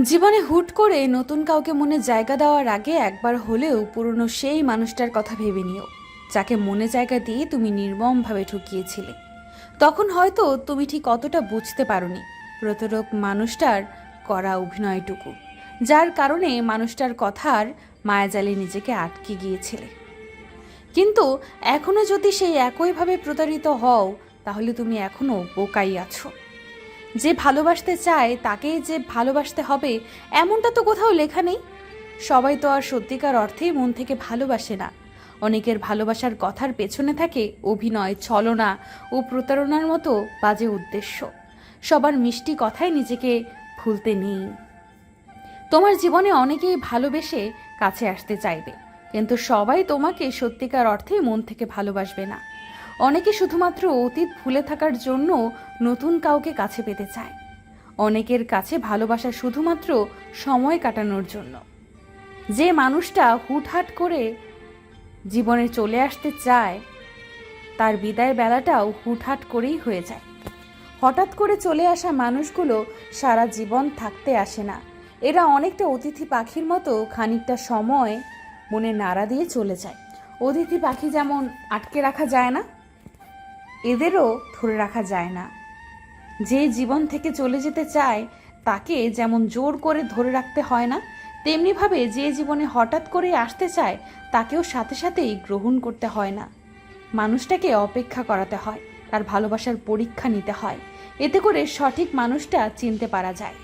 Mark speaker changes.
Speaker 1: জীবনে হুট করে নতুন কাউকে মনে জায়গা দেওয়ার আগে একবার হলেও পুরনো সেই মানুষটার কথা ভেবে নিও। যাকে মনে জায়গা দিয়ে তুমি নির্মমভাবে ঠকিয়েছিলে। তখন হয়তো তুমি ঠিক অতটা বুঝতে পারোনি। প্রতারক মানুষটার করা অভিনয়টুকু, যার কারণে মানুষটার কথার মায়াজালে নিজেকে আটকে গিয়েছিলে। কিন্তু এখনও যদি সেই একইভাবে প্রতারিত হও, তাহলে তুমি এখনও বোকাই আছো। যে ভালোবাসতে চায়, তাকেই যে ভালোবাসতে হবে, এমনটা তো কোথাও লেখা নেই। সবাই তো আর সত্যিকার অর্থেই মন থেকে ভালোবাসে না। অনেকের ভালোবাসার কথার পেছনে থাকে অভিনয়, ছলনা ও প্রতারণার মতো বাজে উদ্দেশ্য। সবার মিষ্টি কথায় নিজেকে ভুলতে নেই। তোমার জীবনে অনেকেই ভালোবেসে কাছে আসতে চাইবে, কিন্তু সবাই তোমাকে সত্যিকার অর্থে মন থেকে ভালোবাসবে না। অনেকে শুধুমাত্র অতীত ভুলে থাকার জন্য নতুন কাউকে কাছে পেতে চায়। অনেকের কাছে ভালোবাসা শুধুমাত্র সময় কাটানোর জন্য। যে মানুষটা হুটহাট করে জীবনে চলে আসতে চায়, তার বিদায় বেলাটাও হুটহাট করেই হয়ে যায়। হঠাৎ করে চলে আসা মানুষগুলো সারা জীবন থাকতে আসে না। এরা অনেকটা অতিথি পাখির মতো খানিকটা সময় মনে নাড়া দিয়ে চলে যায়। অতিথি পাখি যেমন আটকে রাখা যায় না এদেরও ধরে রাখা যায় না। যে জীবন থেকে চলে যেতে চায়, তাকে যেমন জোর করে ধরে রাখতে হয় না, তেমনিভাবে যে জীবনে হঠাৎ করে আসতে চায়, তাকেও সাথে সাথেই গ্রহণ করতে হয় না। মানুষটাকে অপেক্ষা করাতে হয়, তার ভালোবাসার পরীক্ষা নিতে হয়। এতে করে সঠিক মানুষটা চিনতে পারা যায়।